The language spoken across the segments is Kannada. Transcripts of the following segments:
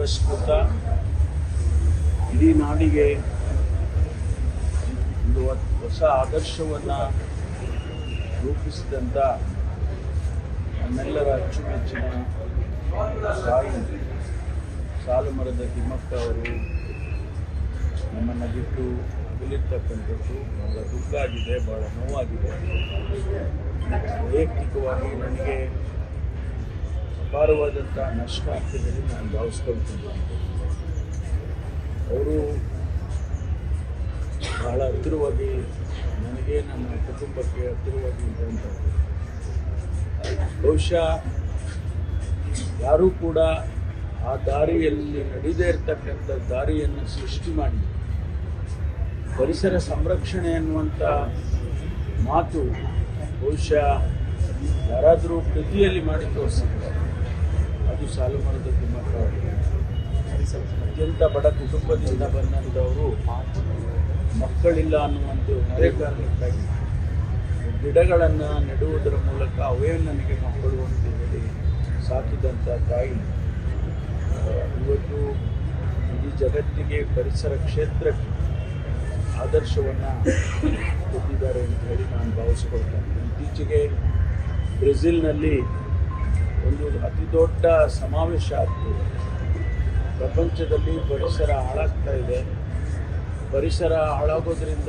ಪುರಸ್ಕೃತ ಇಡೀ ನಾಡಿಗೆ ಒಂದು ಹೊಸ ಆದರ್ಶವನ್ನು ರೂಪಿಸಿದಂಥ ನಮ್ಮೆಲ್ಲರ ಅಚ್ಚುಮೆಚ್ಚಿನ ತಾಯಿ ಸಾಲುಮರದ ತಿಮ್ಮಕ್ಕ ಅವರು ನಮ್ಮನ್ನು ಬಿಟ್ಟು ಅಗಲಿರ್ತಕ್ಕಂಥದ್ದು ಬಹಳ ದುಃಖ ಆಗಿದೆ ಬಹಳ ನೋವಾಗಿದೆ. ವೈಯಕ್ತಿಕವಾಗಿ ನನಗೆ ಅಪಾರವಾದಂಥ ನಷ್ಟ ಆಗ್ತಿದೆ ನಾನು ಭಾವಿಸ್ಕೊಳ್ತೀನಿ. ಅವರು ಬಹಳ ಹತ್ತಿರವಾಗಿ ನನಗೆ ನನ್ನ ಕುಟುಂಬಕ್ಕೆ ಹತ್ತಿರವಾಗಿ ಇದ್ದಂಥದ್ದು ಬಹುಶಃ ಯಾರೂ ಕೂಡ ಆ ದಾರಿಯಲ್ಲಿ ನಡೀದೇ ಇರತಕ್ಕಂಥ ದಾರಿಯನ್ನು ಸೃಷ್ಟಿ ಮಾಡಿ, ಪರಿಸರ ಸಂರಕ್ಷಣೆ ಅನ್ನುವಂಥ ಮಾತು ಬಹುಶಃ ಯಾರಾದರೂ ಕೃತಿಯಲ್ಲಿ ಮಾಡಿ ತೋರಿಸಿದ್ದಾರೆ. ಅದು ಸಾಲು ಅವರು. ಅತ್ಯಂತ ಬಡ ಕುಟುಂಬದಿಂದ ಬಂದಂಥವರು ಮಕ್ಕಳಿಲ್ಲ ಅನ್ನುವಂಥ ಒಂದೇ ಕಾರಣಕ್ಕಾಗಿ ಗಿಡಗಳನ್ನು ನೆಡುವುದರ ಮೂಲಕ ಅವೇ ನನಗೆ ಮಕ್ಕಳು ಅಂತ ಹೇಳಿ ಸಾಕಿದಂಥ ತಾಯಿ ಇವತ್ತು ಇಡೀ ಜಗತ್ತಿಗೆ ಪರಿಸರ ಕ್ಷೇತ್ರಕ್ಕೆ ಆದರ್ಶವನ್ನು ಕೊಟ್ಟಿದ್ದಾರೆ ಅಂತ ಹೇಳಿ ನಾನು ಭಾವಿಸ್ಕೊಳ್ತೇನೆ ಇತ್ತೀಚೆಗೆ ಬ್ರೆಜಿಲ್ನಲ್ಲಿ ಒಂದು ಅತಿ ದೊಡ್ಡ ಸಮಾವೇಶ ಆಗ್ತದೆ. ಪ್ರಪಂಚದಲ್ಲಿ ಪರಿಸರ ಹಾಳಾಗ್ತಾ ಇದೆ. ಪರಿಸರ ಹಾಳಾಗೋದ್ರಿಂದ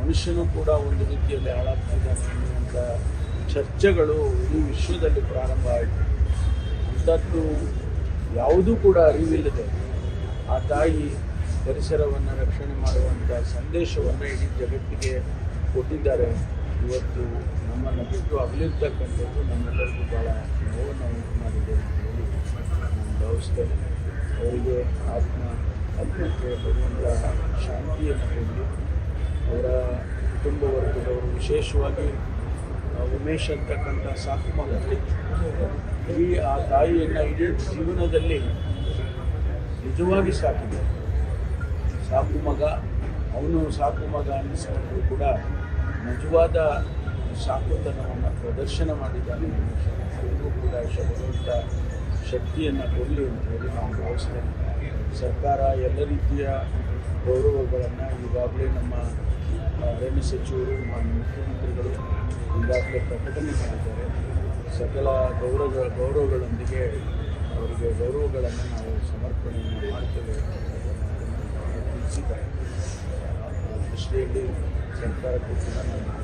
ಮನುಷ್ಯನೂ ಕೂಡ ಒಂದು ರೀತಿಯಲ್ಲಿ ಹಾಳಾಗ್ತಾ ಇದ್ದಾನೆ ಅನ್ನುವಂಥ ಚರ್ಚೆಗಳು ಇಡೀ ವಿಶ್ವದಲ್ಲಿ ಪ್ರಾರಂಭ ಆಯಿತು. ಅಂಥದ್ದು ಯಾವುದೂ ಕೂಡ ಅರಿವಿಲ್ಲದೆ ಆ ತಾಯಿ ಪರಿಸರವನ್ನು ರಕ್ಷಣೆ ಮಾಡುವಂಥ ಸಂದೇಶವನ್ನು ಇಡೀ ಜಗತ್ತಿಗೆ ಕೊಟ್ಟಿದ್ದಾರೆ. ಇವತ್ತು ಬಿಟ್ಟು ಅಗಲಿರ್ತಕ್ಕಂಥದ್ದು ನಮ್ಮೆಲ್ಲರಿಗೂ ಭಾಳ ನೋವನ್ನು ಉಂಟು ಮಾಡಿದೆ ಅಂತ ಹೇಳಿ ನಾನು ಭಾವಿಸ್ತೇನೆ ಅವರಿಗೆ ಆತ್ಮ, ಆತ್ಮಕ್ಕೆ ಭಗವಂತ ಶಾಂತಿಯನ್ನು ಕೊಡಲಿ ಅವರ ಕುಟುಂಬ ವರ್ಗದವರು ವಿಶೇಷವಾಗಿ ಉಮೇಶ್ ಅಂತಕ್ಕಂಥ ಸಾಕು ಮಗ ಈ ಆ ತಾಯಿಯನ್ನು ಇಡೀ ಜೀವನದಲ್ಲಿ ನಿಜವಾಗಿ ಸಾಕಿದೆ. ಸಾಕು ಮಗ, ಅವನು ಸಾಕು ಮಗ ಅನ್ನಿಸ್ಕೊಂಡ್ರು ಕೂಡ ನಿಜವಾದ ಸಾಕುತನವನ್ನು ಪ್ರದರ್ಶನ ಮಾಡಿದ್ದಾನೆ. ಎಲ್ಲರೂ ಕೂಡ ಭಗವಂತ ಶಕ್ತಿಯನ್ನು ಕೊಡಲಿ ಅಂತ ಹೇಳಿ ನಾವು ಭಾವಿಸ್ತೇವೆ ಸರ್ಕಾರ ಎಲ್ಲ ರೀತಿಯ ಗೌರವಗಳನ್ನು ಈಗಾಗಲೇ ನಮ್ಮ ಅರಣ್ಯ ಸಚಿವರು ಮಾನ್ಯ ಮುಖ್ಯಮಂತ್ರಿಗಳು ಈಗಾಗಲೇ ಪ್ರಕಟಣೆ ಮಾಡಿದ್ದಾರೆ. ಸಕಲ ಗೌರವ, ಗೌರವಗಳೊಂದಿಗೆ ಅವರಿಗೆ ಗೌರವಗಳನ್ನು ನಾವು ಸಮರ್ಪಣೆಯನ್ನು ಮಾಡ್ತೇವೆ ತಿಳಿಸಿದ್ದಾರೆ. ಆ ದೃಷ್ಟಿಯಲ್ಲಿ ಸರ್ಕಾರಕ್ಕೂ ಕೂಡ ನಾನು